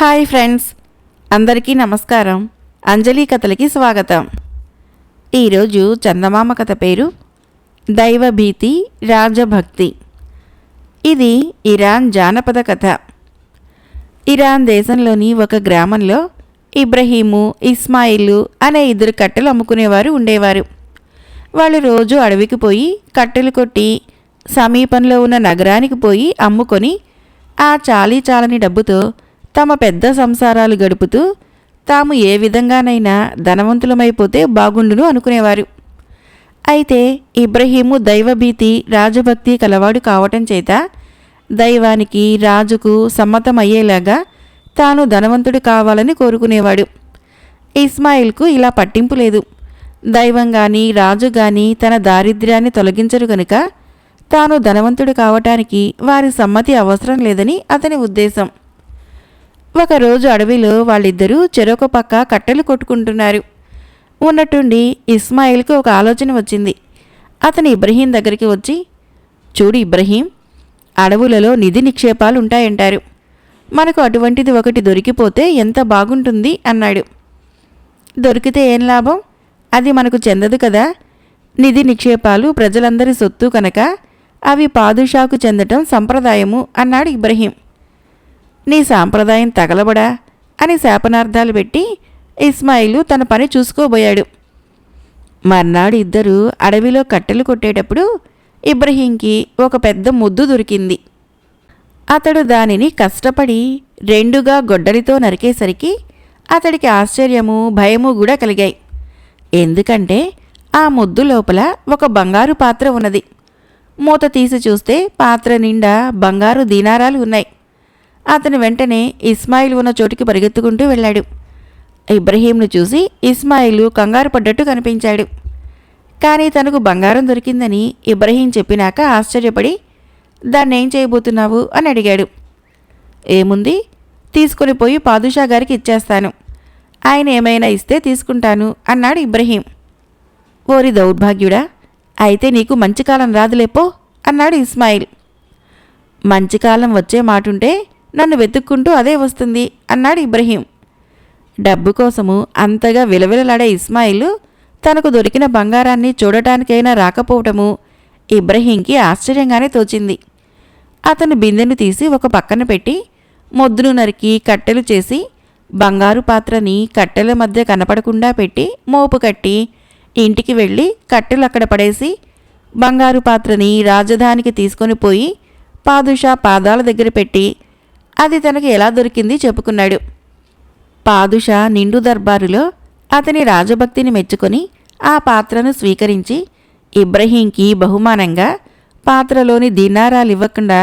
Hi friends అందరికీ నమస్కారం. అంజలి కథలకి స్వాగతం. ఈరోజు చందమామ కథ పేరు దైవభీతి రాజభక్తి. ఇది ఇరాన్ జానపద కథ. ఇరాన్ దేశంలోని ఒక గ్రామంలో ఇబ్రహీము ఇస్మాయిలు అనే ఇద్దరు కట్టెలు అమ్ముకునేవారు ఉండేవారు. వాళ్ళు రోజు అడవికి పోయి కట్టెలు కొట్టి సమీపంలో ఉన్న నగరానికి పోయి అమ్ముకొని ఆ చాలీ చాలని డబ్బుతో తమ పెద్ద సంసారాలు గడుపుతూ తాము ఏ విధంగానైనా ధనవంతులమైపోతే బాగుండును అనుకునేవారు. అయితే ఇబ్రహీము దైవభీతి రాజభక్తి కలవాడు కావటం చేత దైవానికి రాజుకు సమ్మతమయ్యేలాగా తాను ధనవంతుడు కావాలని కోరుకునేవాడు. ఇస్మాయిల్కు ఇలా పట్టింపు లేదు. దైవం కానీ రాజు కానీ తన దారిద్ర్యాన్ని తొలగించరు కనుక తాను ధనవంతుడు కావటానికి వారి సమ్మతి అవసరం లేదని అతని ఉద్దేశం. ఒకరోజు అడవిలో వాళ్ళిద్దరూ చెరొక పక్క కట్టెలు కొట్టుకుంటున్నారు. ఉన్నట్టుండి ఇస్మాయిల్కి ఒక ఆలోచన వచ్చింది. అతను ఇబ్రహీం దగ్గరికి వచ్చి చూడు ఇబ్రహీం అడవులలో నిధి నిక్షేపాలు ఉంటాయంటారు. మనకు అటువంటిది ఒకటి దొరికిపోతే ఎంత బాగుంటుంది అన్నాడు. దొరికితే ఏం లాభం? అది మనకు చెందదు కదా. నిధి నిక్షేపాలు ప్రజలందరి సొత్తు కనుక అవి పాదుషాకు చెందటం సంప్రదాయము అన్నాడు ఇబ్రహీం. నీ సాంప్రదాయం తగలబడా? అని శాపనార్థాలు పెట్టి ఇస్మాయిలు తన పని చూసుకోబోయాడు. మర్నాడు ఇద్దరు అడవిలో కట్టెలు కొట్టేటప్పుడు ఇబ్రహీంకి ఒక పెద్ద ముద్దు దొరికింది. అతడు దానిని కష్టపడి రెండుగా గొడ్డలితో నరికేసరికి అతడికి ఆశ్చర్యము భయము కూడా కలిగాయి. ఎందుకంటే ఆ ముద్దు లోపల ఒక బంగారు పాత్ర ఉన్నది. మూత తీసి చూస్తే పాత్ర నిండా బంగారు దీనారాలు ఉన్నాయి. అతను వెంటనే ఇస్మాయిల్ ఉన్న చోటుకి పరిగెత్తుకుంటూ వెళ్ళాడు. ఇబ్రహీంను చూసి ఇస్మాయిలు కంగారు పడ్డట్టు కనిపించాడు. కానీ తనకు బంగారం దొరికిందని ఇబ్రహీం చెప్పినాక ఆశ్చర్యపడి దాన్ని ఏం చేయబోతున్నావు? అని అడిగాడు. ఏముంది? తీసుకుని పోయి పాదుషా గారికి ఇచ్చేస్తాను. ఆయన ఏమైనా ఇస్తే తీసుకుంటాను అన్నాడు ఇబ్రహీం. ఓరి దౌర్భాగ్యుడా అయితే నీకు మంచి కాలం రాదులేపో అన్నాడు ఇస్మాయిల్. మంచి కాలం వచ్చే మాటుంటే నన్ను వెతుక్కుంటూ అదే వస్తుంది అన్నాడు ఇబ్రహీం. డబ్బు కోసము అంతగా విలవిలలాడే ఇస్మాయిల్ తనకు దొరికిన బంగారాన్ని చూడటానికైనా రాకపోవటము ఇబ్రహీంకి ఆశ్చర్యంగానే తోచింది. అతను బిందెను తీసి ఒక పక్కన పెట్టి మొద్దును నరికి కట్టెలు చేసి బంగారు పాత్రని కట్టెల మధ్య కనపడకుండా పెట్టి మోపు కట్టి ఇంటికి వెళ్ళి కట్టెలు అక్కడ పడేసి బంగారు పాత్రని రాజధానికి తీసుకొని పోయి పాదుషా పాదాల దగ్గర పెట్టి అది తనకు ఎలా దొరికింది చెప్పుకున్నాడు. పాదుషా నిండు దర్బారులో అతని రాజభక్తిని మెచ్చుకొని ఆ పాత్రను స్వీకరించి ఇబ్రహీంకి బహుమానంగా పాత్రలోని దీనారాలు ఇవ్వకుండా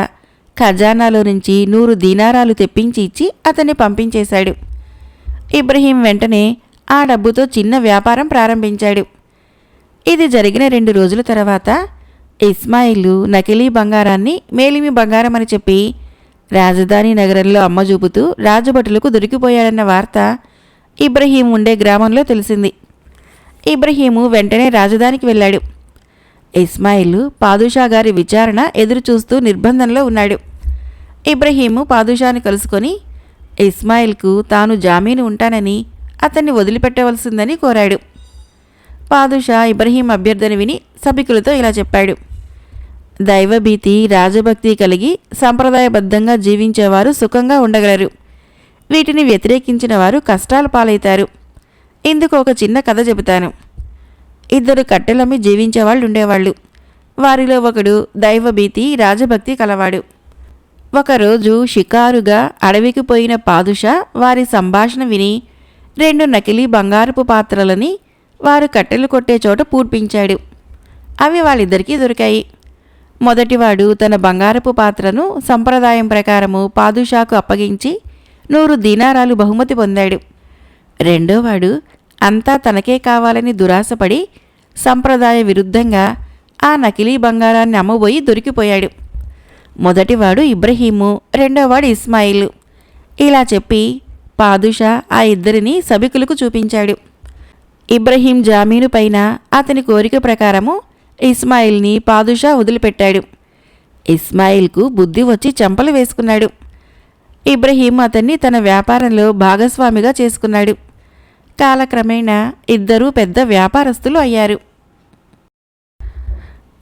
ఖజానాలో నుంచి నూరు దీనారాలు తెప్పించి ఇచ్చి అతన్ని పంపించేశాడు. ఇబ్రహీం వెంటనే ఆ డబ్బుతో చిన్న వ్యాపారం ప్రారంభించాడు. ఇది జరిగిన రెండు రోజుల తర్వాత ఇస్మాయిలు నకిలీ బంగారాన్ని మేలిమి బంగారం అని చెప్పి రాజధాని నగరంలో అమ్మ చూపుతూ రాజభటులకు దొరికిపోయాడన్న వార్త ఇబ్రహీం ఉండే గ్రామంలో తెలిసింది. ఇబ్రహీము వెంటనే రాజధానికి వెళ్ళాడు. ఇస్మాయిల్ పాదుషా గారి విచారణ ఎదురుచూస్తూ నిర్బంధంలో ఉన్నాడు. ఇబ్రహీము పాదుషాని కలుసుకొని ఇస్మాయిల్కు తాను జామీను ఉంటానని అతన్ని వదిలిపెట్టవలసిందని కోరాడు. పాదుషా ఇబ్రహీం అభ్యర్థన విని సభికులతో ఇలా చెప్పాడు. దైవభీతి రాజభక్తి కలిగి సంప్రదాయబద్ధంగా జీవించేవారు సుఖంగా ఉండగలరు. వీటిని వ్యతిరేకించిన వారు కష్టాల పాలవుతారు ఇందుకు ఒక చిన్న కథ చెబుతాను. ఇద్దరు కట్టెలమ్మి జీవించేవాళ్ళు ఉండేవాళ్ళు. వారిలో ఒకడు దైవభీతి రాజభక్తి కలవాడు. ఒకరోజు షికారుగా అడవికి పోయిన పాదుషా వారి సంభాషణ విని రెండు నకిలీ బంగారపు పాత్రలని వారు కట్టెలు కొట్టే చోట పూడ్పించాడు. అవి వాళ్ళిద్దరికీ దొరికాయి. మొదటివాడు తన బంగారపు పాత్రను సంప్రదాయం ప్రకారము పాదుషాకు అప్పగించి నూరు దీనారాలు బహుమతి పొందాడు. రెండోవాడు అంతా తనకే కావాలని దురాశపడి సంప్రదాయ విరుద్ధంగా ఆ నకిలీ బంగారాన్ని అమ్మబోయి దొరికిపోయాడు. మొదటివాడు ఇబ్రహీము రెండోవాడు ఇస్మాయిల్. ఇలా చెప్పి పాదుషా ఆ ఇద్దరిని సభికులకు చూపించాడు. ఇబ్రహీం జామీను పైన అతని కోరిక ప్రకారము ఇస్మాయిల్ని పాదుషా వదిలిపెట్టాడు. ఇస్మాయిల్కు బుద్ధి వచ్చి చెంపలు వేసుకున్నాడు. ఇబ్రహీం అతన్ని తన వ్యాపారంలో భాగస్వామిగా చేసుకున్నాడు. కాలక్రమేణా ఇద్దరూ పెద్ద వ్యాపారస్తులు అయ్యారు.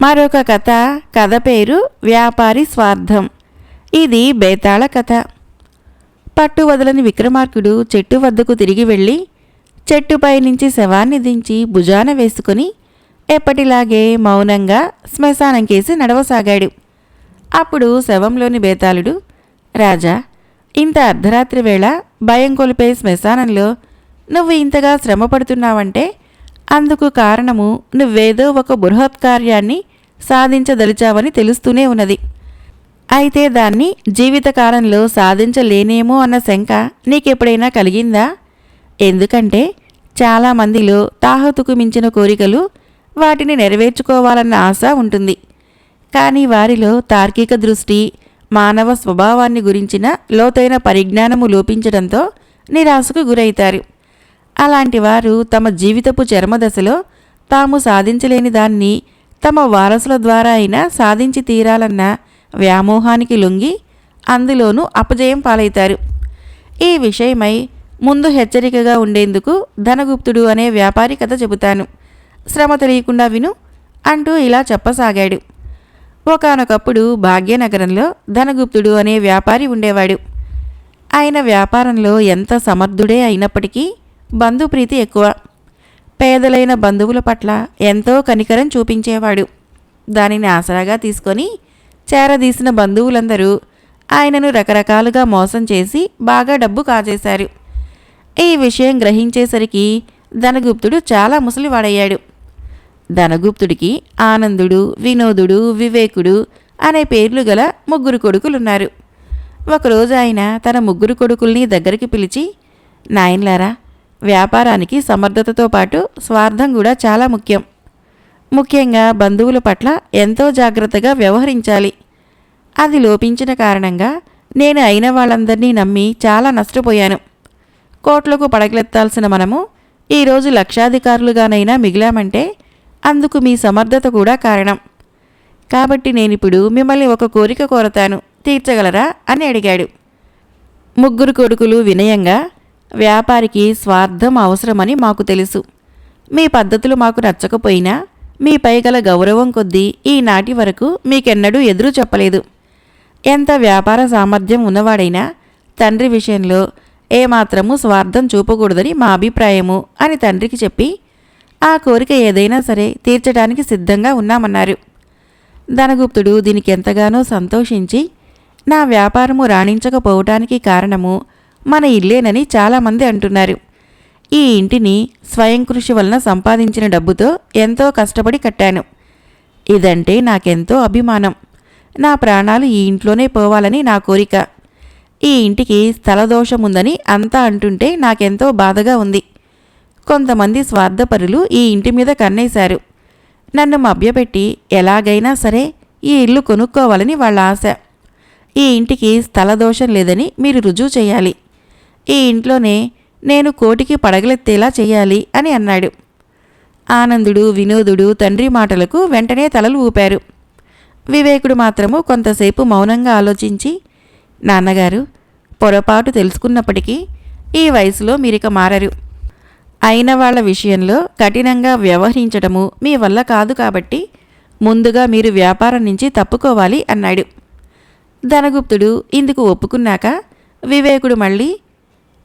మరొక కథ కథ పేరు వ్యాపారి స్వార్థం. ఇది బేతాళ కథ. పట్టు వదలని విక్రమార్కుడు చెట్టు వద్దకు తిరిగి వెళ్ళి చెట్టుపై నుంచి శవాన్ని దించి భుజాన వేసుకుని ఎప్పటిలాగే మౌనంగా శ్మశానం కేసి నడవసాగాడు. అప్పుడు శవంలోని బేతాళుడు రాజా ఇంత అర్ధరాత్రి వేళ భయం కొలిపే శ్మశానంలో నువ్వు ఇంతగా శ్రమపడుతున్నావంటే అందుకు కారణము నువ్వేదో ఒక బృహత్కార్యాన్ని సాధించదలిచావని తెలుస్తూనే ఉన్నది. అయితే దాన్ని జీవితకాలంలో సాధించలేనేమో అన్న శంక నీకెప్పుడైనా కలిగిందా? ఎందుకంటే చాలామందిలో తాహతుకు మించిన కోరికలు వాటిని నెరవేర్చుకోవాలన్న ఆశ ఉంటుంది. కానీ వారిలో తార్కిక దృష్టి మానవ స్వభావాన్ని గురించిన లోతైన పరిజ్ఞానము లోపించడంతో నిరాశకు గురవుతారు. అలాంటి వారు తమ జీవితపు చర్మదశలో తాము సాధించలేని దాన్ని తమ వారసుల ద్వారా అయినా సాధించి తీరాలన్న వ్యామోహానికి లొంగి అందులోనూ అపజయం పాలవుతారు. ఈ విషయమై ముందు హెచ్చరికగా ఉండేందుకు ధనగుప్తుడు అనే వ్యాపారి కథ చెబుతాను. శ్రమ తెలియకుండా విను అంటూ ఇలా చెప్పసాగాడు. ఒకానొకప్పుడు భాగ్యనగరంలో ధనగుప్తుడు అనే వ్యాపారి ఉండేవాడు. ఆయన వ్యాపారంలో ఎంత సమర్థుడే అయినప్పటికీ బంధుప్రీతి ఎక్కువ. పేదలైన బంధువుల పట్ల ఎంతో కనికరం చూపించేవాడు. దానిని ఆసరాగా తీసుకొని చేరదీసిన బంధువులందరూ ఆయనను రకరకాలుగా మోసం చేసి బాగా డబ్బు కాజేశారు. ఈ విషయం గ్రహించేసరికి ధనగుప్తుడు చాలా ముసలివాడయ్యాడు. ధనగుప్తుడికి ఆనందుడు వినోదుడు వివేకుడు అనే పేర్లు గల ముగ్గురు కొడుకులున్నారు. ఒకరోజు ఆయన తన ముగ్గురు కొడుకుల్ని దగ్గరికి పిలిచి నాయన్లారా వ్యాపారానికి సమర్థతతో పాటు స్వార్థం కూడా చాలా ముఖ్యం. ముఖ్యంగా బంధువుల పట్ల ఎంతో జాగ్రత్తగా వ్యవహరించాలి. అది లోపించిన కారణంగా నేను అయిన వాళ్ళందరినీ నమ్మి చాలా నష్టపోయాను. కోట్లకు పడగలెత్తాల్సిన మనము ఈరోజు లక్షాధికారులుగానైనా మిగిలామంటే అందుకు మీ సమర్థత కూడా కారణం. కాబట్టి నేనిప్పుడు మిమ్మల్ని ఒక కోరిక కోరతాను. తీర్చగలరా? అని అడిగాడు. ముగ్గురు కొడుకులు వినయంగా వ్యాపారికి స్వార్థం అవసరమని మాకు తెలుసు. మీ పద్ధతులు మాకు నచ్చకపోయినా మీపై గల గౌరవం కొద్దీ ఈనాటి వరకు మీకెన్నడూ ఎదురు చెప్పలేదు. ఎంత వ్యాపార సామర్థ్యం ఉన్నవాడైనా తండ్రి విషయంలో ఏమాత్రము స్వార్థం చూపకూడదని మా అభిప్రాయము అని తండ్రికి చెప్పి ఆ కోరిక ఏదైనా సరే తీర్చడానికి సిద్ధంగా ఉన్నామన్నారు. ధనగుప్తుడు దీనికి ఎంతగానో సంతోషించి నా వ్యాపారము రాణించకపోవటానికి కారణము మన ఇల్లేనని చాలామంది అంటున్నారు. ఈ ఇంటిని స్వయం కృషి వలన సంపాదించిన డబ్బుతో ఎంతో కష్టపడి కట్టాను. ఇదంటే నాకెంతో అభిమానం. నా ప్రాణాలు ఈ ఇంట్లోనే పోవాలని నా కోరిక. ఈ ఇంటికి స్థలదోషముందని అంతా అంటుంటే నాకెంతో బాధగా ఉంది. కొంతమంది స్వార్థపరులు ఈ ఇంటి మీద కన్నేశారు. నన్ను మభ్యపెట్టి ఎలాగైనా సరే ఈ ఇల్లు కొనుక్కోవాలని వాళ్ళ ఆశ. ఈ ఇంటికి స్థలదోషం లేదని మీరు రుజువు చేయాలి. ఈ ఇంట్లోనే నేను కోటికి పడగలెత్తేలా చేయాలి అని అన్నాడు. ఆనందుడు వినోదుడు తండ్రి మాటలకు వెంటనే తలలు ఊపారు. వివేకుడు మాత్రము కొంతసేపు మౌనంగా ఆలోచించి నాన్నగారు పొరపాటు తెలుసుకున్నప్పటికీ ఈ వయసులో మీరిక మారరు. అయిన వాళ్ళ విషయంలో కఠినంగా వ్యవహరించడము మీ వల్ల కాదు కాబట్టి ముందుగా మీరు వ్యాపారం నుంచి తప్పుకోవాలి అన్నాడు. ధనగుప్తుడు ఇందుకు ఒప్పుకున్నాక వివేకుడు మళ్ళీ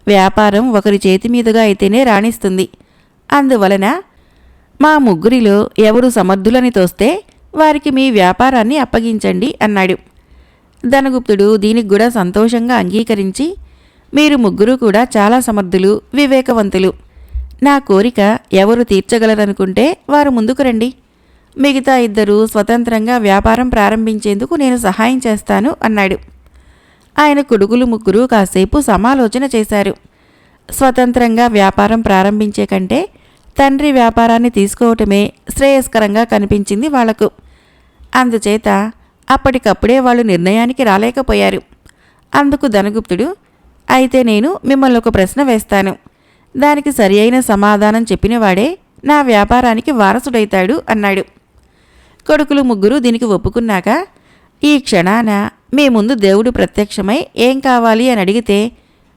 వ్యాపారం ఒకరి చేతి మీదుగా అయితేనే రాణిస్తుంది. అందువలన మా ముగ్గురిలో ఎవరు సమర్థులని తోస్తే వారికి మీ వ్యాపారాన్ని అప్పగించండి అన్నాడు. ధనగుప్తుడు దీనికి కూడా సంతోషంగా అంగీకరించి మీరు ముగ్గురు కూడా చాలా సమర్థులు వివేకవంతులు. నా కోరిక ఎవరు తీర్చగలరనుకుంటే వారు ముందుకు రండి. మిగతా ఇద్దరు స్వతంత్రంగా వ్యాపారం ప్రారంభించేందుకు నేను సహాయం చేస్తాను అన్నాడు. ఆయన కొడుకులు ముగ్గురు కాసేపు సమాలోచన చేశారు. స్వతంత్రంగా వ్యాపారం ప్రారంభించే కంటే తండ్రి వ్యాపారాన్ని తీసుకోవటమే శ్రేయస్కరంగా కనిపించింది వాళ్ళకు. అందుచేత అప్పటికప్పుడే వాళ్ళు నిర్ణయానికి రాలేకపోయారు. అందుకు ధనగుప్తుడు అయితే నేను మిమ్మల్ని ఒక ప్రశ్న వేస్తాను. దానికి సరి అయిన సమాధానం చెప్పినవాడే నా వ్యాపారానికి వారసుడైతాడు అన్నాడు. కొడుకులు ముగ్గురు దీనికి ఒప్పుకున్నాక ఈ క్షణాన మీ ముందు దేవుడు ప్రత్యక్షమై ఏం కావాలి అని అడిగితే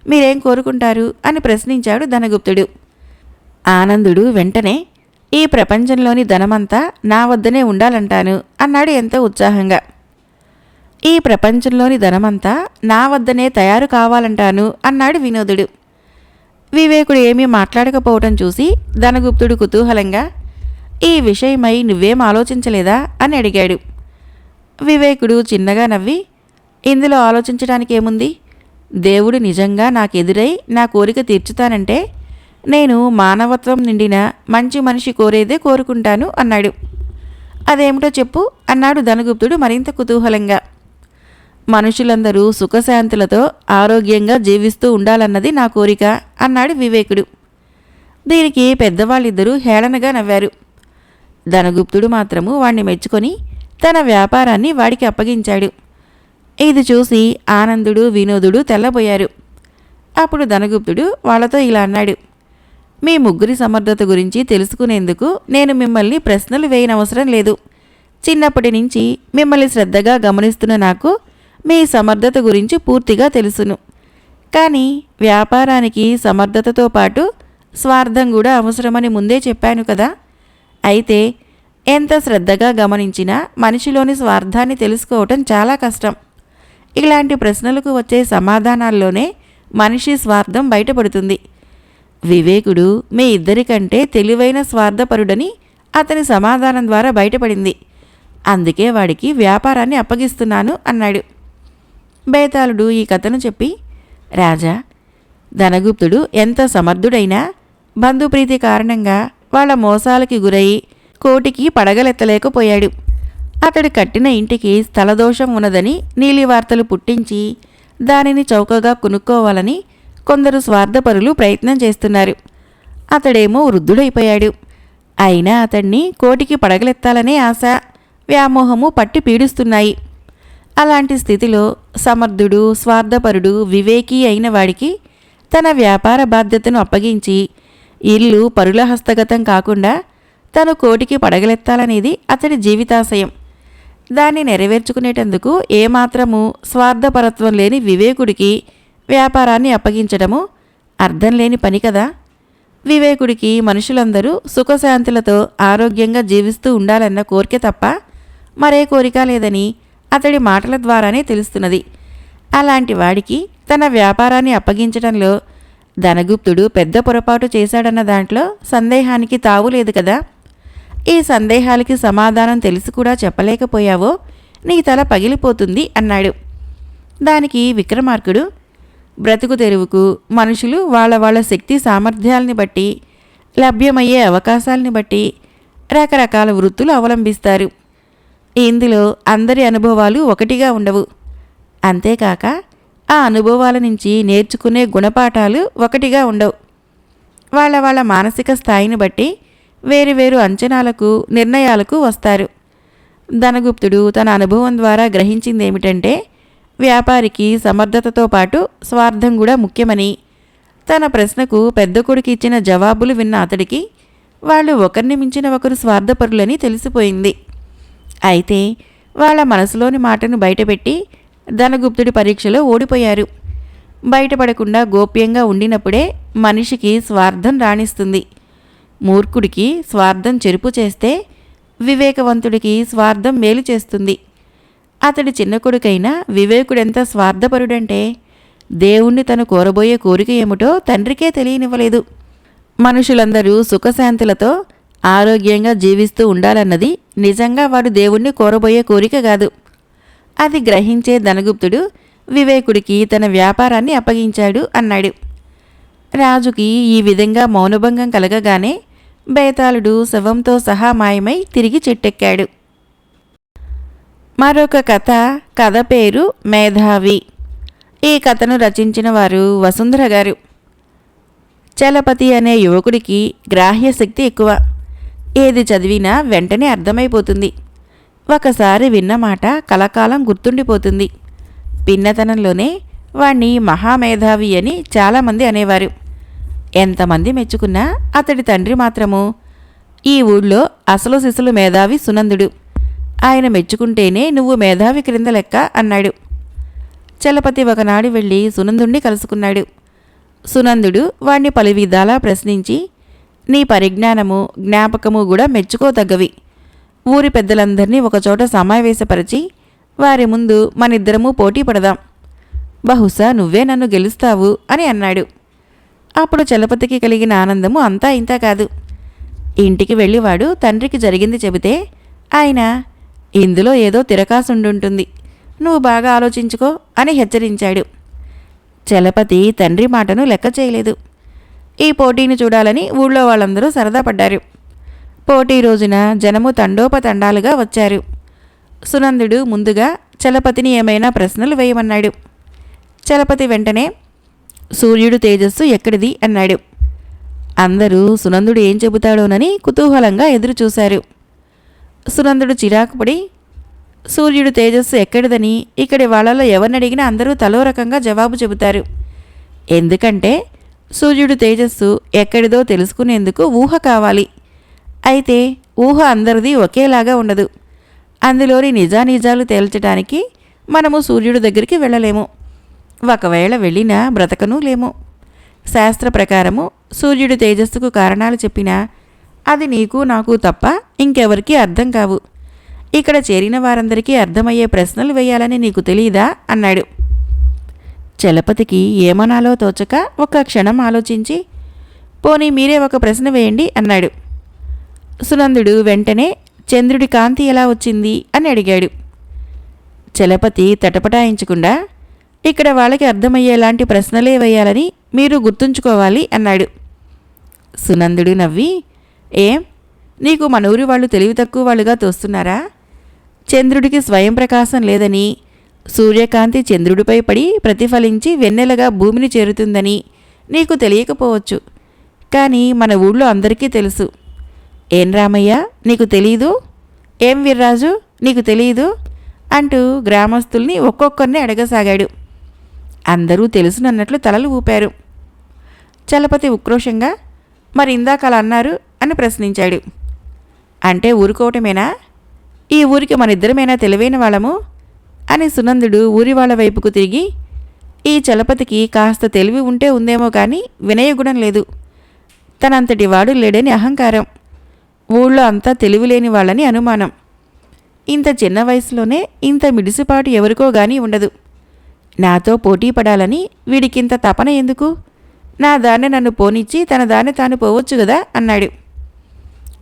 మీరేం కోరుకుంటారు అని ప్రశ్నించాడు ధనగుప్తుడు. ఆనందుడు వెంటనే ఈ ప్రపంచంలోని ధనమంతా నా వద్దనే ఉండాలంటాను అన్నాడు ఎంతో ఉత్సాహంగా. ఈ ప్రపంచంలోని ధనమంతా నా వద్దనే తయారు కావాలంటాను అన్నాడు వినోదుడు. వివేకుడు ఏమీ మాట్లాడకపోవటం చూసి ధనగుప్తుడు కుతూహలంగా ఈ విషయమై నువ్వేం ఆలోచించలేదా? అని అడిగాడు. వివేకుడు చిన్నగా నవ్వి ఇందులో ఆలోచించడానికి ఏముంది? దేవుడు నిజంగా నాకు ఎదురై నా కోరిక తీర్చుతానంటే నేను మానవత్వం నిండిన మంచి మనిషి కోరేదే కోరుకుంటాను అన్నాడు. అదేమిటో చెప్పు అన్నాడు ధనగుప్తుడు మరింత కుతూహలంగా. మనుషులందరూ సుఖశాంతులతో ఆరోగ్యంగా జీవిస్తూ ఉండాలన్నది నా కోరిక అన్నాడు వివేకుడు. దీనికి పెద్దవాళ్ళిద్దరూ హేళనగా నవ్వారు. ధనగుప్తుడు మాత్రము వాణ్ణి మెచ్చుకొని తన వ్యాపారాన్ని వాడికి అప్పగించాడు. ఇది చూసి ఆనందుడు వినోదుడు తెల్లబోయారు. అప్పుడు ధనగుప్తుడు వాళ్ళతో ఇలా అన్నాడు. మీ ముగ్గురి సమర్థత గురించి తెలుసుకునేందుకు నేను మిమ్మల్ని ప్రశ్నలు వేయనవసరం లేదు. చిన్నప్పటి నుంచి మిమ్మల్ని శ్రద్ధగా గమనిస్తున్న నాకు మీ సమర్థత గురించి పూర్తిగా తెలుసును. కానీ వ్యాపారానికి సమర్థతతో పాటు స్వార్థం కూడా అవసరమని ముందే చెప్పాను కదా. అయితే ఎంత శ్రద్ధగా గమనించినా మనిషిలోని స్వార్థాన్ని తెలుసుకోవటం చాలా కష్టం. ఇలాంటి ప్రశ్నలకు వచ్చే సమాధానాల్లోనే మనిషి స్వార్థం బయటపడుతుంది. వివేకుడు మీ ఇద్దరికంటే తెలివైన స్వార్థపరుడని అతని సమాధానం ద్వారా బయటపడింది. అందుకే వాడికి వ్యాపారాన్ని అప్పగిస్తున్నాను అన్నాడు. బేతాళుడు ఈ కథను చెప్పి రాజా ధనగుప్తుడు ఎంత సమర్థుడైనా బంధుప్రీతి కారణంగా వాళ్ళ మోసాలకి గురై కోటికి పడగలెత్తలేకపోయాడు. అతడు కట్టిన ఇంటికి స్థలదోషం ఉన్నదని నీలి వార్తలు పుట్టించి దానిని చౌకగా కొనుక్కోవాలని కొందరు స్వార్థపరులు ప్రయత్నం చేస్తున్నారు. అతడేమో వృద్ధుడైపోయాడు. అయినా అతన్ని కోటికి పడగలెత్తాలనే ఆశ వ్యామోహము పట్టి పీడిస్తున్నాయి. అలాంటి స్థితిలో సమర్థుడు స్వార్థపరుడు వివేకీ అయిన వాడికి తన వ్యాపార బాధ్యతను అప్పగించి ఇల్లు పరుల హస్తగతం కాకుండా తను కోటికి పడగలెత్తాలనేది అతడి జీవితాశయం. దాన్ని నెరవేర్చుకునేటందుకు ఏమాత్రము స్వార్థపరత్వం లేని వివేకుడికి వ్యాపారాన్ని అప్పగించడము అర్థం లేని పని కదా. వివేకుడికి మనుషులందరూ సుఖశాంతులతో ఆరోగ్యంగా జీవిస్తూ ఉండాలన్న కోరిక తప్ప మరే కోరిక లేదని అతడి మాటల ద్వారానే తెలుస్తున్నది. అలాంటి వాడికి తన వ్యాపారాన్ని అప్పగించడంలో ధనగుప్తుడు పెద్ద పొరపాటు చేశాడన్న దాంట్లో సందేహానికి తావు లేదు కదా. ఈ సందేహాలకి సమాధానం తెలిసి కూడా చెప్పలేకపోయావో నీ తల పగిలిపోతుంది అన్నాడు. దానికి విక్రమార్కుడు బ్రతుకు తెరువుకు మనుషులు వాళ్ళ వాళ్ళ శక్తి సామర్థ్యాలని బట్టి లభ్యమయ్యే అవకాశాలని బట్టి రకరకాల వృత్తులు అవలంబిస్తారు. ఇందులో అందరి అనుభవాలు ఒకటిగా ఉండవు. అంతేకాక ఆ అనుభవాల నుంచి నేర్చుకునే గుణపాఠాలు ఒకటిగా ఉండవు. వాళ్ళ వాళ్ళ మానసిక స్థాయిని బట్టి వేరువేరు అంచనాలకు నిర్ణయాలకు వస్తారు. ధనగుప్తుడు తన అనుభవం ద్వారా గ్రహించింది ఏమిటంటే వ్యాపారికి సమర్థతతో పాటు స్వార్థం కూడా ముఖ్యమని. తన ప్రశ్నకు పెద్ద కొడుకు ఇచ్చిన జవాబులు విన్న అతడికి వాళ్ళు ఒకరిని మించిన ఒకరు స్వార్థపరులని తెలిసిపోయింది. అయితే వాళ్ళ మనసులోని మాటను బయటపెట్టి ధనగుప్తుడి పరీక్షలో ఓడిపోయారు. బయటపడకుండా గోప్యంగా ఉండినప్పుడే మనిషికి స్వార్థం రాణిస్తుంది. మూర్ఖుడికి స్వార్థం చెరుపు చేస్తే వివేకవంతుడికి స్వార్థం మేలు చేస్తుంది. అతడి చిన్న కొడుకైన వివేకుడెంత స్వార్థపరుడంటే దేవుణ్ణి తను కోరబోయే కోరిక ఏమిటో తండ్రికే తెలియనివ్వలేదు. మనుషులందరూ సుఖశాంతులతో ఆరోగ్యంగా జీవిస్తూ ఉండాలన్నది నిజంగా వాడు దేవుణ్ణి కోరబోయే కోరిక కాదు. అది గ్రహించే ధనగుప్తుడు వివేకుడికి తన వ్యాపారాన్ని అప్పగించాడు అన్నాడు. రాజుకి ఈ విధంగా మౌనభంగం కలగగానే బేతాళుడు శవంతో సహా మాయమై తిరిగి చెట్టెక్కాడు. మరొక కథ కథ పేరు మేధావి. ఈ కథను రచించిన వారు వసుంధర గారు. చలపతి అనే యువకుడికి గ్రాహ్య శక్తి ఎక్కువ. ఏది చదివినా వెంటనే అర్థమైపోతుంది. ఒకసారి విన్న మాట కలకాలం గుర్తుండిపోతుంది. పిన్నతనంలోనే వాణ్ణి మహామేధావి అని చాలామంది అనేవారు. ఎంతమంది మెచ్చుకున్నా అతడి తండ్రి మాత్రము. ఈ ఊళ్ళో అసలు శిశులు మేధావి సునందుడు. ఆయన మెచ్చుకుంటేనే నువ్వు మేధావి క్రింద లెక్క అన్నాడు. చలపతి ఒకనాడు వెళ్ళి సునందుణ్ణి కలుసుకున్నాడు. సునందుడు వాణ్ణి పలు విధాలా ప్రశ్నించి నీ పరిజ్ఞానము జ్ఞాపకము కూడా మెచ్చుకోదగ్గవి ఊరి పెద్దలందరినీ ఒకచోట సమావేశపరిచి వారి ముందు మనిద్దరము పోటీ పడదాం. బహుశా నువ్వే నన్ను గెలుస్తావు అని అన్నాడు. అప్పుడు చలపతికి కలిగిన ఆనందము అంతా ఇంతా కాదు. ఇంటికి వెళ్ళివాడు తండ్రికి జరిగింది చెబితే ఆయన ఇందులో ఏదో తిరకాసుండుంటుంది. నువ్వు బాగా ఆలోచించుకో అని హెచ్చరించాడు. చలపతి తండ్రి మాటను లెక్క చేయలేదు. ఈ పోటీని చూడాలని ఊళ్ళో వాళ్ళందరూ సరదా పడ్డారు. పోటీ రోజున జనము తండోపతండాలుగా వచ్చారు. సునందుడు ముందుగా చలపతిని ఏమైనా ప్రశ్నలు వేయమన్నాడు. చలపతి వెంటనే సూర్యుడు తేజస్సు ఎక్కడిది? అన్నాడు. అందరూ సునందుడు ఏం చెబుతాడోనని కుతూహలంగా ఎదురుచూశారు. సునందుడు చిరాకుపడి సూర్యుడు తేజస్సు ఎక్కడిదని ఇక్కడి వాళ్ళలో ఎవరిని అడిగినా అందరూ తలో రకంగా జవాబు చెబుతారు. ఎందుకంటే సూర్యుడు తేజస్సు ఎక్కడిదో తెలుసుకునేందుకు ఊహ కావాలి. అయితే ఊహ అందరిది ఒకేలాగా ఉండదు. అందులోని నిజానిజాలు తేల్చడానికి మనము సూర్యుడి దగ్గరికి వెళ్ళలేము. ఒకవేళ వెళ్ళినా బ్రతకనూ లేము. శాస్త్ర ప్రకారము సూర్యుడి తేజస్సుకు కారణాలు చెప్పినా అది నీకు నాకు తప్ప ఇంకెవరికీ అర్థం కావు. ఇక్కడ చేరిన వారందరికీ అర్థమయ్యే ప్రశ్నలు వేయాలని నీకు తెలియదా అన్నాడు. చలపతికి ఏమనాలో తోచక ఒక క్షణం ఆలోచించి పోనీ మీరే ఒక ప్రశ్న వేయండి అన్నాడు. సునందుడు వెంటనే చంద్రుడి కాంతి ఎలా వచ్చింది? అని అడిగాడు. చలపతి తటపటాయించకుండా ఇక్కడ వాళ్ళకి అర్థమయ్యేలాంటి ప్రశ్నలే వేయాలని మీరు గుర్తుంచుకోవాలి అన్నాడు. సునందుడు నవ్వి ఏం? నీకు మన ఊరి వాళ్ళు తెలివి తక్కువ వాళ్ళుగా తోస్తున్నారా? చంద్రుడికి స్వయం ప్రకాశం లేదని సూర్యకాంతి చంద్రుడిపై పడి ప్రతిఫలించి వెన్నెలగా భూమిని చేరుతుందని నీకు తెలియకపోవచ్చు. కానీ మన ఊళ్ళో అందరికీ తెలుసు. ఏం రామయ్య నీకు తెలీదు? ఏం వీర్రాజు నీకు తెలియదు అంటూ గ్రామస్తుల్ని ఒక్కొక్కరిని అడగసాగాడు. అందరూ తెలుసునన్నట్లు తలలు ఊపారు. చలపతి ఉక్రోషంగా మరి ఇందాక అలా అన్నారు? అని ప్రశ్నించాడు. అంటే ఊరుకోవటమేనా? ఈ ఊరికి మనిద్దరమేనా తెలివైన వాళ్ళము? అని సునందుడు ఊరి వాళ్ళ వైపుకు తిరిగి ఈ చలపతికి కాస్త తెలివి ఉంటే ఉందేమో కానీ వినయగుణం లేదు. తనంతటి వాడు లేడని అహంకారం. ఊళ్ళో అంతా తెలివి లేని వాళ్ళని అనుమానం. ఇంత చిన్న వయసులోనే ఇంత మిడిసిపాటు ఎవరికో గానీ ఉండదు. నాతో పోటీ పడాలని వీడికింత తపన ఎందుకు? నా దాన్ని నన్ను పోనిచ్చి తన దాన్ని తాను పోవచ్చు కదా అన్నాడు.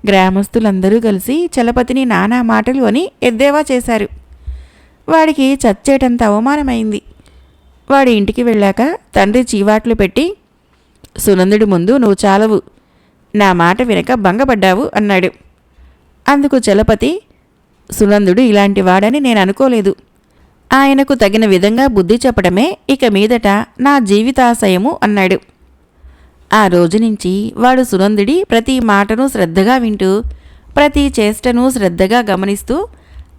గ్రామస్తులందరూ కలిసి చలపతిని నానా మాటలు అని ఎద్దేవా చేశారు. వాడికి చచ్చేటంత అవమానమైంది. వాడి ఇంటికి వెళ్ళాక తండ్రి చీవాట్లు పెట్టి సునందుడి ముందు నువ్వు చాలవు. నా మాట వినక భంగపడ్డావు అన్నాడు. అందుకు చలపతి సునందుడు ఇలాంటి వాడని నేను అనుకోలేదు. ఆయనకు తగిన విధంగా బుద్ధి చెప్పడమే ఇక మీదట నా జీవితాశయము అన్నాడు. ఆ రోజు నుంచి వాడు సునందుడి ప్రతి మాటను శ్రద్ధగా వింటూ ప్రతి చేష్టను శ్రద్ధగా గమనిస్తూ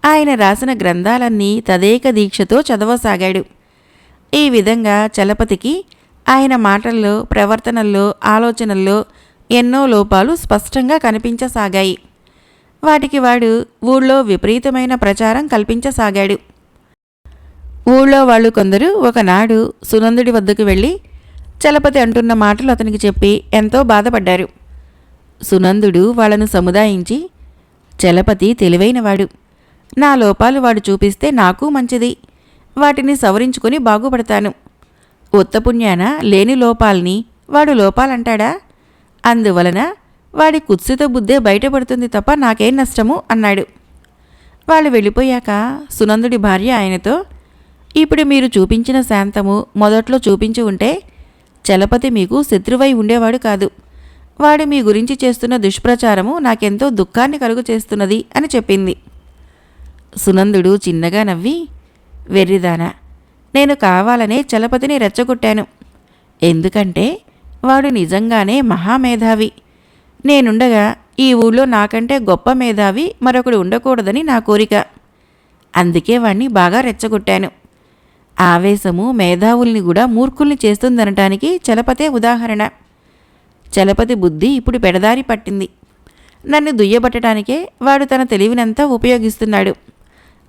ఆయన రాసిన గ్రంథాలన్నీ తదేక దీక్షతో చదవసాగాడు. ఈ విధంగా చలపతికి ఆయన మాటల్లో ప్రవర్తనల్లో ఆలోచనల్లో ఎన్నో లోపాలు స్పష్టంగా కనిపించసాగాయి. వాటికి వాడు ఊళ్ళో విపరీతమైన ప్రచారం కల్పించసాగాడు. ఊళ్ళో వాళ్ళు కొందరు ఒకనాడు సునందుడి వద్దకు వెళ్ళి చలపతి అంటున్న మాటలు అతనికి చెప్పి ఎంతో బాధపడ్డారు. సునందుడు వాళ్ళను సముదాయించి చలపతి తెలివైనవాడు. నా లోపాలు వాడు చూపిస్తే నాకు మంచిది. వాటిని సవరించుకొని బాగుపడతాను. ఉత్తపుణ్యాన లేని లోపాల్ని వాడు లోపాలంటాడా? అందువలన వాడి కుత్సిత బుద్ధే బయటపడుతుంది తప్ప నాకేం నష్టము? అన్నాడు. వాళ్ళు వెళ్ళిపోయాక సునందుడి భార్య ఆయనతో ఇప్పుడు మీరు చూపించిన శాంతము మొదట్లో చూపించి ఉంటే చలపతి మీకు శత్రువై ఉండేవాడు కాదు. వాడు మీ గురించి చేస్తున్న దుష్ప్రచారము నాకెంతో దుఃఖాన్ని కలుగు చేస్తున్నది అని చెప్పింది. సునందుడు చిన్నగా నవ్వి వెర్రిదానా నేను కావాలనే చలపతిని రెచ్చగొట్టాను. ఎందుకంటే వాడు నిజంగానే మహామేధావి. నేనుండగా ఈ ఊళ్ళో నాకంటే గొప్ప మేధావి మరొకడు ఉండకూడదని నా కోరిక. అందుకే వాణ్ణి బాగా రెచ్చగొట్టాను. ఆవేశము మేధావుల్ని కూడా మూర్ఖుల్ని చేస్తుందనటానికి చలపతే ఉదాహరణ. చలపతి బుద్ధి ఇప్పుడు పెడదారి పట్టింది. నన్ను దుయ్యబట్టడానికే వాడు తన తెలివినంతా ఉపయోగిస్తున్నాడు.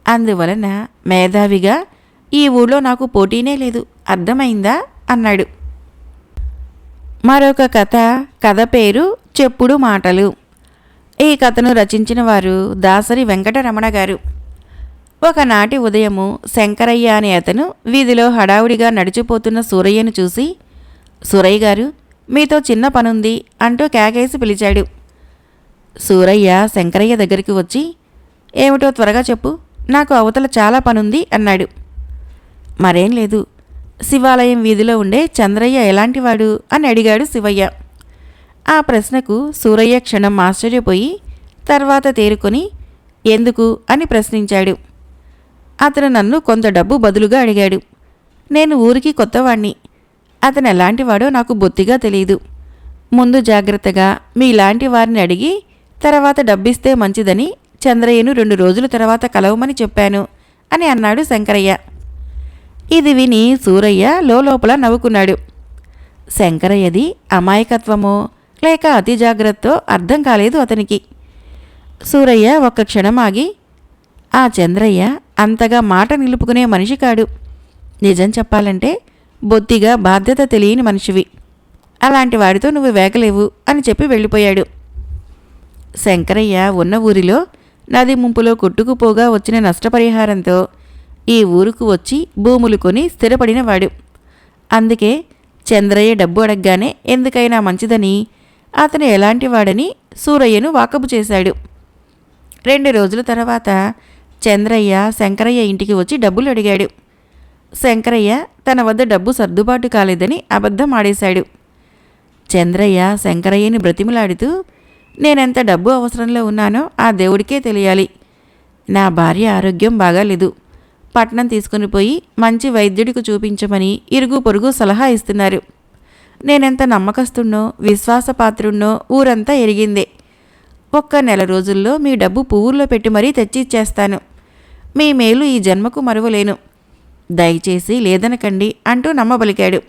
అందువలన మేధావిగా ఈ ఊళ్ళో నాకు పోటీనే లేదు. అర్థమైందా? అన్నాడు. మరొక కథ కథ పేరు చెప్పుడు మాటలు. ఈ కథను రచించిన వారు దాసరి వెంకటరమణ గారు. ఒకనాటి ఉదయము శంకరయ్య అనే అతను వీధిలో హడావుడిగా నడిచిపోతున్న సూరయ్యను చూసి సూరయ్య గారు మీతో చిన్న పనుంది అంటూ కేకేసి పిలిచాడు. సూరయ్య శంకరయ్య దగ్గరికి వచ్చి ఏమిటో త్వరగా చెప్పు. నాకు అవతల చాలా పనుంది అన్నాడు. మరేం లేదు. శివాలయం వీధిలో ఉండే చంద్రయ్య ఎలాంటివాడు? అని అడిగాడు శివయ్య. ఆ ప్రశ్నకు సూరయ్య క్షణం ఆశ్చర్యపోయి తర్వాత తేరుకొని ఎందుకు? అని ప్రశ్నించాడు. అతను నన్ను కొంత డబ్బు బదులుగా అడిగాడు. నేను ఊరికి కొత్తవాణ్ణి. అతను ఎలాంటివాడో నాకు బొత్తిగా తెలియదు ముందు జాగ్రత్తగా మీలాంటి వారిని అడిగి తర్వాత డబ్బిస్తే మంచిదని చంద్రయ్యను రెండు రోజుల తర్వాత కలవమని చెప్పాను అని అన్నాడు శంకరయ్య. ఇది విని సూరయ్య లోపల నవ్వుకున్నాడు. శంకరయ్యది అమాయకత్వమో లేక అతి జాగ్రత్తో అర్థం కాలేదు అతనికి. సూరయ్య ఒక్క క్షణం ఆగి ఆ చంద్రయ్య అంతగా మాట నిలుపుకునే మనిషి కాడు. నిజం చెప్పాలంటే బొత్తిగా బాధ్యత తెలియని మనిషివి. అలాంటి వాడితో నువ్వు వేగలేవు అని చెప్పి వెళ్ళిపోయాడు. శంకరయ్య ఉన్న ఊరిలో నది ముంపులో కొట్టుకుపోగా వచ్చిన నష్టపరిహారంతో ఈ ఊరుకు వచ్చి భూములు కొని స్థిరపడినవాడు అందుకే చంద్రయ్య డబ్బు అడగగానే ఎందుకైనా మంచిదని అతను ఎలాంటి వాడని సూరయ్యను వాకపు చేశాడు. రెండు రోజుల తర్వాత చంద్రయ్య శంకరయ్య ఇంటికి వచ్చి డబ్బులు అడిగాడు. శంకరయ్య తన వద్ద డబ్బు సర్దుబాటు కాలేదని అబద్ధం ఆడేశాడు. చంద్రయ్య శంకరయ్యని బ్రతిమలాడుతూ నేనెంత డబ్బు అవసరంలో ఉన్నానో ఆ దేవుడికే తెలియాలి. నా భార్య ఆరోగ్యం బాగాలేదు. పట్నం తీసుకుని పోయి మంచి వైద్యుడికి చూపించమని ఇరుగు పొరుగు సలహా ఇస్తున్నారు. నేనెంత నమ్మకస్తున్నో విశ్వాసపాత్రున్నో ఊరంతా ఎరిగిందే. ఒక్క నెల రోజుల్లో మీ డబ్బు పువ్వుల్లో పెట్టి మరీ తెచ్చిచ్చేస్తాను. మీ మేలు ఈ జన్మకు మరువలేను. దయచేసి లేదనకండి అంటూ నమ్మబలికాడు.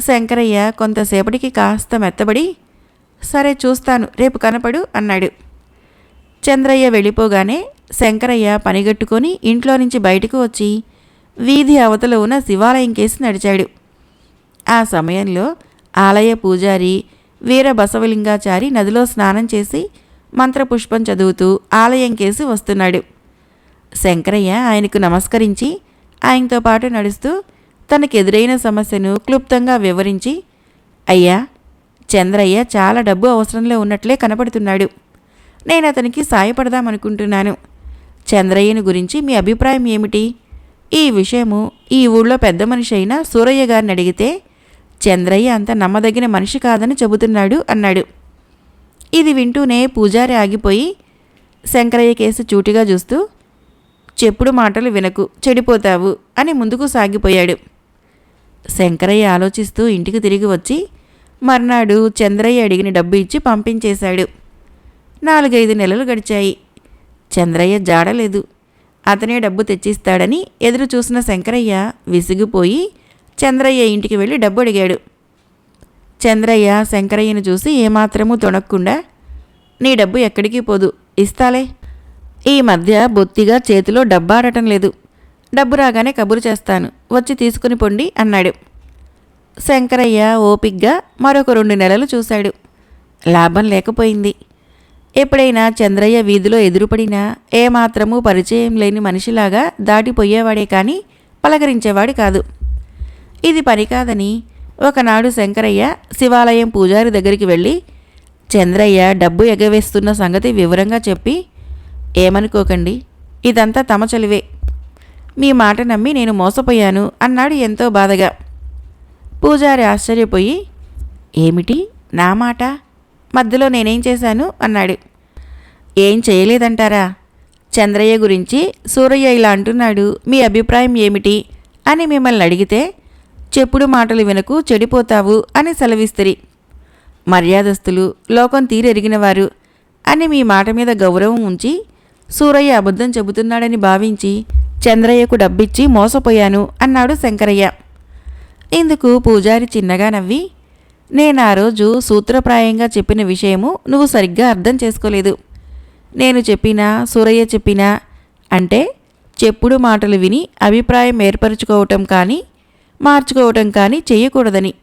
శంకరయ్య కొంతసేపటికి కాస్త మెత్తబడి సరే చూస్తాను రేపు కనపడు అన్నాడు. చంద్రయ్య వెళ్ళిపోగానే శంకరయ్య పనిగట్టుకొని ఇంట్లో నుంచి బయటకు వచ్చి వీధి అవతల ఉన్న శివాలయం కేసి నడిచాడు. ఆ సమయంలో ఆలయ పూజారి వీర బసవలింగాచారి నదిలో స్నానం చేసి మంత్రపుష్పం చదువుతూ ఆలయం కేసి వస్తున్నాడు. శంకరయ్య ఆయనకు నమస్కరించి ఆయనతో పాటు నడుస్తూ తనకెదురైన సమస్యను క్లుప్తంగా వివరించి అయ్యా చంద్రయ్య చాలా డబ్బు అవసరంలో ఉన్నట్లే కనపడుతున్నాడు. నేను అతనికి సాయపడదామనుకుంటున్నాను. చంద్రయ్యను గురించి మీ అభిప్రాయం ఏమిటి? ఈ విషయము ఈ ఊళ్ళో పెద్ద మనిషి అయిన సూరయ్య గారిని అడిగితే చంద్రయ్య అంత నమ్మదగిన మనిషి కాదని చెబుతున్నాడు అన్నాడు. ఇది వింటూనే పూజారి ఆగిపోయి శంకరయ్య కేసు చూటిగా చూస్తూ చెప్పుడు మాటలు వినకు చెడిపోతావు అని ముందుకు సాగిపోయాడు. శంకరయ్య ఆలోచిస్తూ ఇంటికి తిరిగి వచ్చి మర్నాడు చంద్రయ్య అడిగిన డబ్బు ఇచ్చి పంపించేశాడు. నాలుగైదు నెలలు గడిచాయి. చంద్రయ్య జాడలేదు. అతనే డబ్బు తెచ్చిస్తాడని ఎదురు చూసిన శంకరయ్య విసిగిపోయి చంద్రయ్య ఇంటికి వెళ్ళి డబ్బు అడిగాడు. చంద్రయ్య శంకరయ్యను చూసి ఏమాత్రమూ తొణక్కుండా నీ డబ్బు ఎక్కడికి పోదు ఇస్తాలే. ఈ మధ్య బొత్తిగా చేతిలో డబ్బాడటం లేదు. డబ్బు రాగానే కబురు చేస్తాను వచ్చి తీసుకుని పొండి అన్నాడు. శంకరయ్య ఓపిగ్గా మరొక రెండు నెలలు చూశాడు. లాభం లేకపోయింది. ఎప్పుడైనా చంద్రయ్య వీధిలో ఎదురుపడినా ఏమాత్రమూ పరిచయం లేని మనిషిలాగా దాటిపోయేవాడే కానీ పలకరించేవాడు కాదు. ఇది పని కాదని ఒకనాడు శంకరయ్య శివాలయం పూజారి దగ్గరికి వెళ్ళి చంద్రయ్య డబ్బు ఎగవేస్తున్న సంగతి వివరంగా చెప్పి ఏమనుకోకండి ఇదంతా తమ చలివే. మీ మాట నమ్మి నేను మోసపోయాను అన్నాడు ఎంతో బాధగా. పూజారి ఆశ్చర్యపోయి ఏమిటి? నా మాట? మధ్యలో నేనేం చేశాను? అన్నాడు. ఏం చేయలేదంటారా? చంద్రయ్య గురించి సూరయ్య ఇలా అంటున్నాడు. మీ అభిప్రాయం ఏమిటి? అని మిమ్మల్ని అడిగితే చెప్పుడు మాటలు వినకు చెడిపోతావు అని సెలవిస్తిరి. మర్యాదస్తులు లోకం తీరెరిగినవారు అని మీ మాట మీద గౌరవం ఉంచి సూరయ్య అబద్ధం చెబుతున్నాడని భావించి చంద్రయ్యకు డబ్బిచ్చి మోసపోయాను అన్నాడు శంకరయ్య. ఇందుకు పూజారి చిన్నగా నవ్వి? నేను ఆ రోజు సూత్రప్రాయంగా చెప్పిన విషయము నువ్వు సరిగ్గా అర్థం చేసుకోలేదు. నేను చెప్పినా సూరయ్య చెప్పినా అంటే చెప్పుడు మాటలు విని అభిప్రాయం ఏర్పరచుకోవటం కానీ మార్చుకోవటం కానీ చేయకూడదని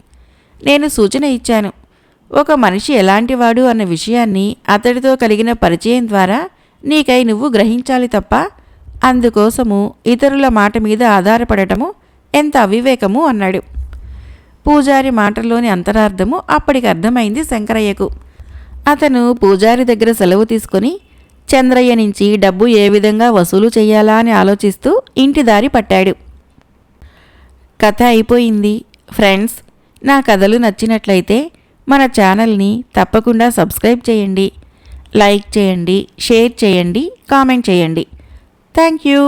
నేను సూచన ఇచ్చాను. ఒక మనిషి ఎలాంటివాడు అన్న విషయాన్ని అతడితో కలిగిన పరిచయం ద్వారా నీకై నువ్వు గ్రహించాలి తప్ప అందుకోసము ఇతరుల మాట మీద ఆధారపడటము ఎంత అవివేకము అన్నాడు. పూజారి మాటల్లోని అంతరార్థము అప్పటికి అర్థమైంది శంకరయ్యకు. అతను పూజారి దగ్గర సెలవు తీసుకొని చంద్రయ్య నుంచి డబ్బు ఏ విధంగా వసూలు చేయాలా అని ఆలోచిస్తూ ఇంటి దారి పట్టాడు. కథ అయిపోయింది. ఫ్రెండ్స్ నా కథలు నచ్చినట్లయితే మన ఛానల్ని తప్పకుండా సబ్స్క్రైబ్ చేయండి. లైక్ చేయండి షేర్ చేయండి కామెంట్ చేయండి. Thank you.